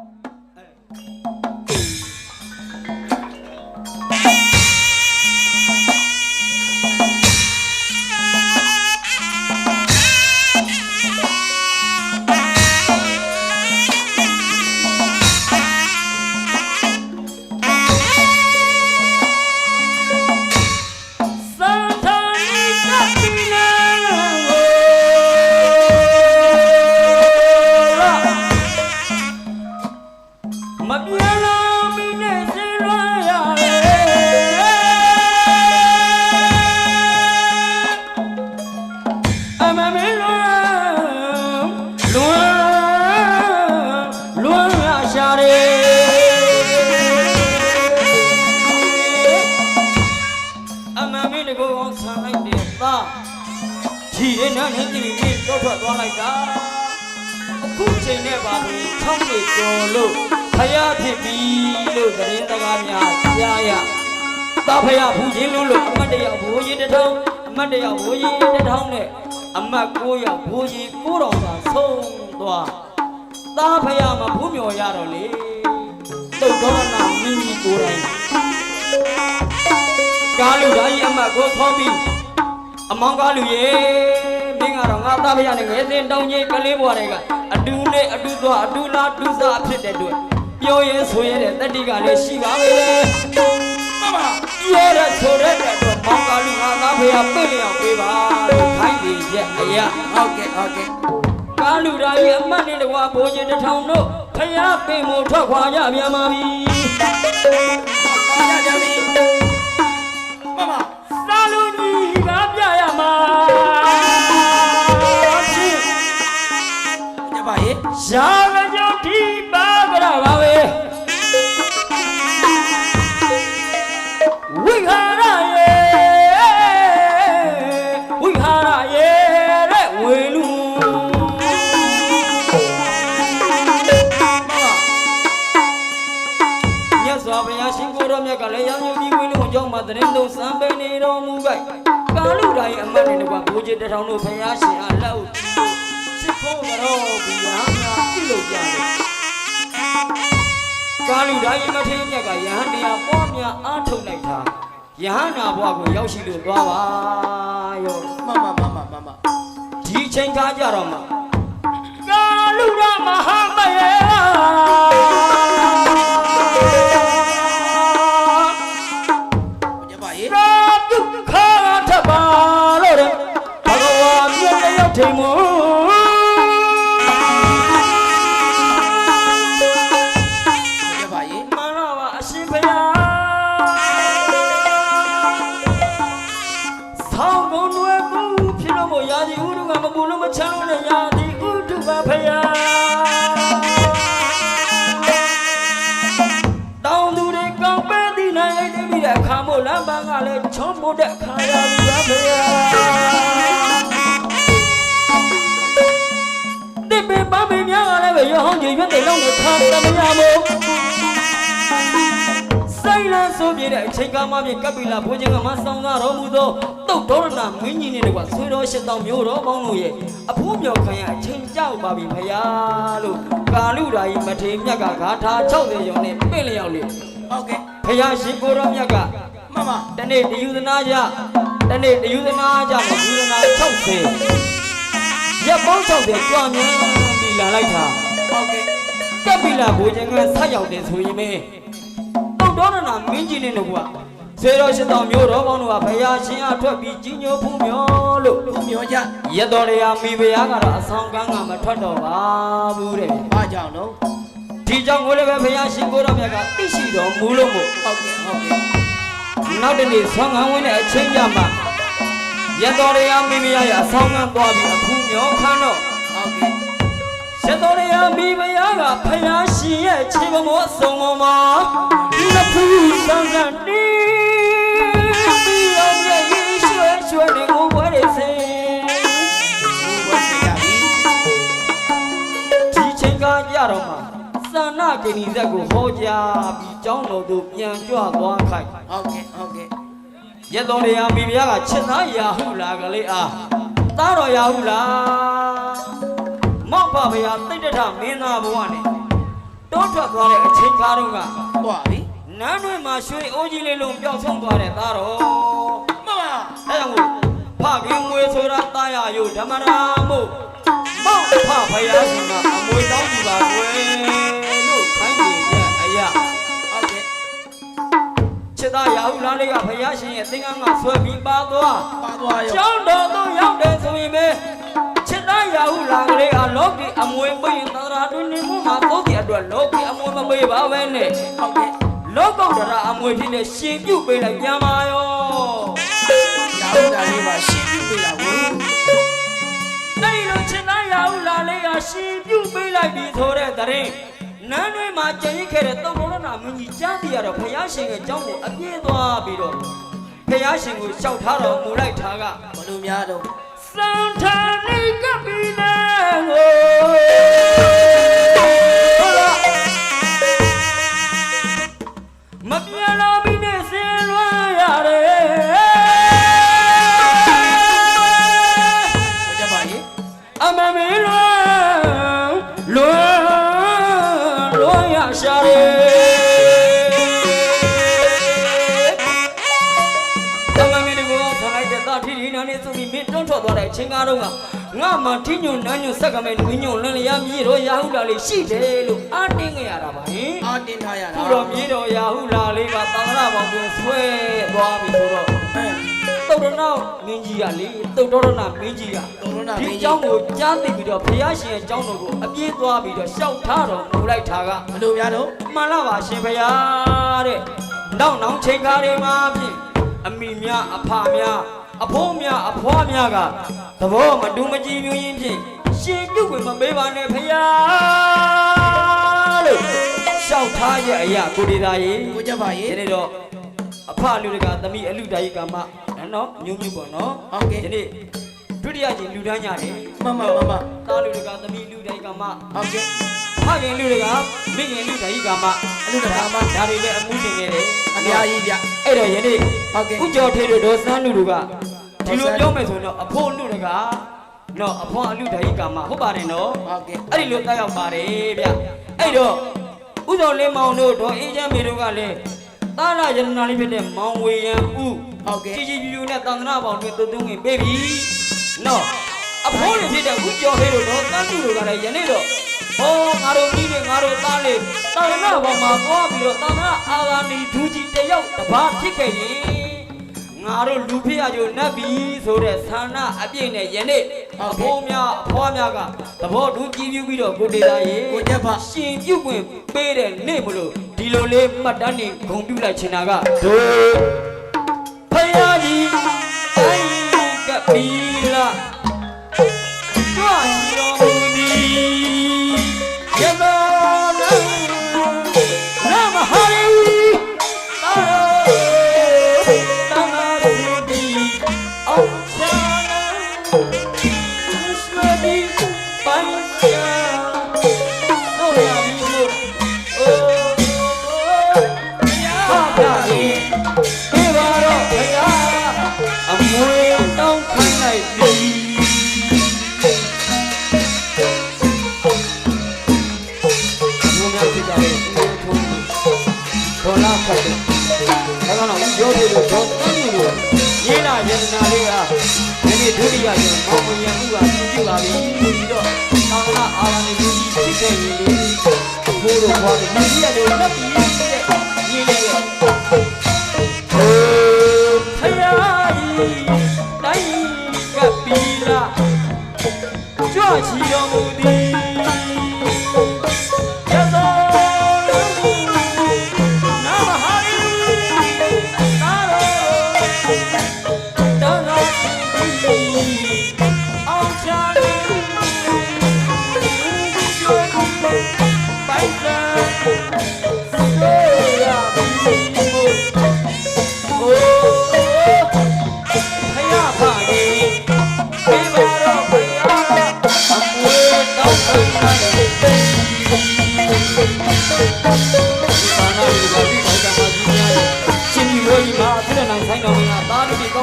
စံ အမမေလွန်လွန်လွန်ရရှာတယ်အမှန်မင်းတကောအောင်ဆန်လိုက်တယ်သားခြီရနဲ့နဲ့ကြည့်ပြီးတော့ထွက်သွားလိုက်တာအခုချိန်နဲ့ပါပြီး၆နှစ်ကျော်လို့ဖယားဖြစ်ပြီလို့သတင်းစကားများကြားရသားဖယားဖူးခြင်းလို့လို့အမတ်တယောက်ဘိုးကြီးတစ်ထောင်အမတ်တယောက်ဘိုးကြီးတစ်ထောင်နဲ့ အမတ်၉ယောက်ဘိုးကြီး၉တော်သာဆုံးသွားသားဖယားမှာဖူးမြော်ရတော့လေတုတ်တော်နာမင်းကြီးကိုယ်တိုင်ကားလူတိုင်းအမတ်ကိုခေါ်ပြီးအမောင်ကားလူရေမင်းကတော့ငါသားဖရနဲ့ငယ်စဉ်တောင်းကြီးကလေးဘွားတွေကအတူနဲ့အတူသွားအတူလာတူစားဖြစ်တဲ့အတွက်ပြောရင်ဆိုရတဲ့တတိကလည်းရှိပါပဲမမပြောရဆိုရတဲ့အတွက်မောင်ကားလူငါသားဖရပြည့်လျောက်ပေးပါလို့ခိုင်းပြီး ရဲ့အရာဟုတ်ကဲ့ဟုတ်ကဲ့ကားလူတိုင်းအမတ်နဲ့တကွာဘိုးကြီးတစ်ထောင်တို့ဖရပင်မို့ထွက်ခွာကြပြန်ပါပြီပါရကြပြီမမစာလုံးကြီးကပြရမှာဖြစ်ညပါရေရှာ ကိုရောမြတ်ကလည်းရောင်ရုပ်ကြီးဝေလူအကြောင်းမှာတရင်လုံးစံပယ်နေတော်မူကြ။ကာလူတိုင်းအမတ်နဲ့တကွာဘိုးကြီးတထောင်တို့ဘုရားရှင်အားလက်ဥချစ်ဖို့တော်ဘုရားများပြုလုပ်ကြတယ်။ကာလူတိုင်းအမတ်ထေးမြတ်ကယဟန်တရားပွားများအားထုတ်လိုက်တာယဟန်နာဘွားကိုရောက်ရှိလို့သွားပါရောမမမမမမဒီချိန်ကားကြတော့မှကာလူရမဟာမယေ လမ်းပန်းကလည်းချုံးမို့တဲ့အခါရပြီပါဖယားတစ်ပင်ပန်းပင်များကလည်းပဲရဟောင်းကြီးရွက်တဲ့လောက်နဲ့ခါတမရမို့ဆိုင်လန်းဆိုပြတဲ့အချိန်ကမှပြင်ကပ်ပီလာဘုန်းကြီးကမှဆောင်းသားတော်မူသောတုတ်တော်ရဏမင်းကြီးနဲ့တကွဆွေတော်ရှစ်တောင်မျိုးတော်ပေါင်းတို့ရဲ့အဖိုးမြော်ခံရအချိန်ကြောက်ပါပြီဖယားလို့ကာလူဓာကြီးမထေမြတ်ကဂါထာ60ရုံနဲ့ပြင့်လျောက်လေဟုတ်ကဲ့ဖယားရှင်ကိုတော်မြတ်က မမတနေ့တယူသနာကြတနေ့တယူသနာကြမှာယူသနာ60ရက်ပေါင်း60ကြွမြန်းပြီးလာလိုက်တာဟုတ်ကဲ့ကပ်ပြီလာဘိုးချင်းကဆက်ရောက်တယ်ဆိုရင်မင်းတုတ်တော်နာမင်းကြီးနဲ့တော့ကွာဆေတော်ရှင်တော်မျိုးတော်ပေါင်းတို့ကဘုရားရှင်အထွက်ပြီးကြီးညိုဖူးမြော်လို့ဘုမျောကြရက်တော်ရရာမိဖုရားကတော့အဆောင်ကန်းကမထွက်တော့ပါဘူးတဲ့ဘာကြောင့်တော့ဒီကြောင့်ကိုလည်းပဲဘုရားရှင်ကိုတော်မြတ်ကသိရှိတော်မူလို့မို့ဟုတ်ကဲ့ဟုတ်ကဲ့ နောက်တနေ့ဆွမ်းခံဝင်တဲ့အချင်းကြမှာရက်တော်ရရာမိဖုရားရဲ့အဆောင်ကန်းသွားပြီးအဖူးမြော်ခန်းတော့ဟုတ်ကဲ့ရတော်ရမိဖုရားကဖယားရှင်ရဲ့ခြေပမောအစုံပေါ်မှာနှစ်ဖူးဆန်းဆန်းတီးပြီးအောင်ရဲ့ရွှေရွှေနေကိုဝဲရစေဘုဝစီရပြီဒီချိန်ကကြတော့မှသန္နာ ကိဏီဇက်ကိုဟောကြားပြီးကျောင်းတော်သို့ပြန်ကြွသွားခိုက်ဟုတ်ကဲ့ဟုတ်ကဲ့ရတော်ရမိဖုရားကချစ်သားရာဟုလာကလေးအားသားတော်ရာဟုလာမောက်ဖဖုရားတိတ်တထမင်းသားဘဝနဲ့တောထွက်ထွက်သွားတဲ့အချိန်ကားတုန်းကဟွာပြီနန်းတွင်မှာရွှေအိုးကြီးလေးလုံးပျောက်ဆုံးသွားတဲ့သားတော်မမအဲကြောင့်မို့ဖခင်ငွေဆိုတာတာယာယုဓမ္မရာမို့မောက်ဖဖယားရှင်ကအမွေတောင်းကြည့်ပါကွယ် သားရာဟုလားလေးကဖယားရှင်ရဲ့သင်္ကန်းကဆွဲပြီးပါသွားပါသွားရောကျောင်းတော်သို့ရောက်တယ်ဆိုရင်ပဲချစ်သားရာဟုလားကလေးဟာလောကီအမွေပိရင်သဒ္ရာတွင်နေမှုမှာသို့ဒီအတွက်လောကီအမွေမမေ့ပါပဲနဲ့ဟုတ်ကဲ့လောကုတ္တရာအမွေဖြစ်တဲ့ရှင်ပြုတ်ပေးလိုက်ပြန်ပါရောရာဟုတ်တာလေးပါရှင်းပြပေးတာကိုအဲ့ဒီလိုချစ်သားရာဟုလားလေးဟာရှင်ပြုတ်ပေးလိုက်ပြီဆိုတဲ့တရင် နန်းတွင်းမှာကြံရစ်ခဲ့တဲ့တောင်တော်ရနာမင်းကြီးကြားသိရတော့ဘုရားရှင်ရဲ့ကြောင်းကိုအပြည့်သွားပြီးတော့ဘုရားရှင်ကိုလျှောက်ထားတော်မူလိုက်တာကဘလို့များတော့စံထာနိကပိနေဟော ချင်းကားတော့ကငါမှထိညွန်းနန်းညွန်းဆက်ကမဲနွေးညွန်းလွန်လျာမြေတော်ရာဟုလာလေးရှိတယ်လို့အာတင်းခဲ့ရတာပါဟင်အာတင်ထားရတာခုတော့မြေတော်ရာဟုလာလေးကသံဃာပေါင်းတွင်ဆွဲသွားပြီဆိုတော့တုတ်တော်နာမင်းကြီးကလေတုတ်တော်နာမင်းကြီးကဒီအကြောင်းကိုကြားသိပြီးတော့ဘုရားရှင်အကြောင်းတော်ကိုအပြည့်သွားပြီးတော့ရှောက်ထားတော်မူလိုက်တာကဘလို့များတော့မှန်လားပါရှင်ဘုရားတဲ့နောက်နောက်ချိန်ကားတွေမှာဖြင့်အမိများအဖများ အဖိုးများအဖွားများကသဘောမတူမကြည်ညွင်းရင်ဖြင့်ရှင်ပြုတ်ဝင်မပေးပါနဲ့ဘုရားလို့ရှောက်ထားရဲ့အရာကိုဒီသားရေကိုကြပါရေဒီနေ့တော့အဖလူတကသမီးအလူတာယိကမနော်ညုံညုံပေါ့နော်ဟုတ်ကဲ့ဒီနေ့ဒုတိယကြိမ်လူတန်းကြတယ်မမမမသားလူတကသမီးလူတာယိကမဟုတ်ကဲ့ဖခင်လူတကမိခင်လူတာယိကမအလူတကာမဒါတွေလည်းအမှုတင်နေတယ်အများကြီးဗျအဲ့တော့ယနေ့ဟုတ်ကဲ့ဥကျော်ထေတို့ဒေါ်စန်းလူတို့က ဒီလိုပြောမယ်ဆိုရင်တော့အဖို့လူတကနော်အဖွားအလူတာယိကမဟုတ်ပါတယ်နော်ဟုတ်ကဲ့အဲ့ဒီလိုတက်ရောက်ပါတယ်ဗျအဲ့တော့ဥတော်လေးမောင်တို့ဒေါ်အေးချမ်းမေတို့ကလည်းတာလာရတနာလေးဖြစ်တဲ့မောင်ဝေယံဥဟုတ်ကဲ့ကြီးကြီးပြူပြူနဲ့တန်တနာပေါင်တွေတုံတုံဝင်ပေးပြီနော်အဖိုးတွေဖြစ်တဲ့ဥကျော်ဖေးတို့တော့တန်းတူတို့ကလည်းယနေ့တော့ဟောငါတို့ကြီးတွေငါတို့သားလေးတန်တနာပေါင်မှာသွားပြီးတော့တန်တနာအာဂာနီဒူးကြီးတယောက်တစ်ပါးဖြစ်ခဲ့ရင် ငါတို့လူဖေးရကြိုနတ်ပြီဆိုတဲ့ဆန္ဒအပြည့်နဲ့ယနေ့အဖိုးများအဖွားများကသဘောတူကြည်ပြူပြီးတော့ကိုတေသားရေကိုကြပါရှင်ပြုတ်ခွင့်ပေးတဲ့နေ့မလို့ဒီလိုလေးမှတ်တမ်းနေဂုံပြုလိုက်ချင်တာကဒို yeah. I'm way down kind like this. ဘုရားဖြစ်ကြတယ်ဘုရားထုံးဒေါ်လာဖတ်တယ်ဒါကတော့ရောပြီးတော့ဒေါ်တန်းကြီးကိုရေးလာယန္နာလေးကဒီနေ့ဒုတိယကျမောင်မယံမှုကပြည့်ပြပါပြီပြီးတော့သာသနာအာရဏကြီးဖြစ်ခဲ့ရင်လေဘိုးတော်ဘာလို့မြည်ရတယ်လက်ပြီး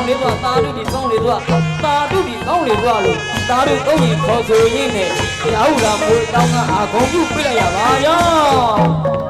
လေးတို့ကသာဓုဒီကောင်းလေးတို့ကသာဓုဒီကောင်းလေးတို့ကလို့သာဓုအုပ်ကြီးခေါ်ဆိုရင်းနဲ့ရာဟုလာမွေတောင်းကအာဂုံပြုပြလိုက်ရပါရော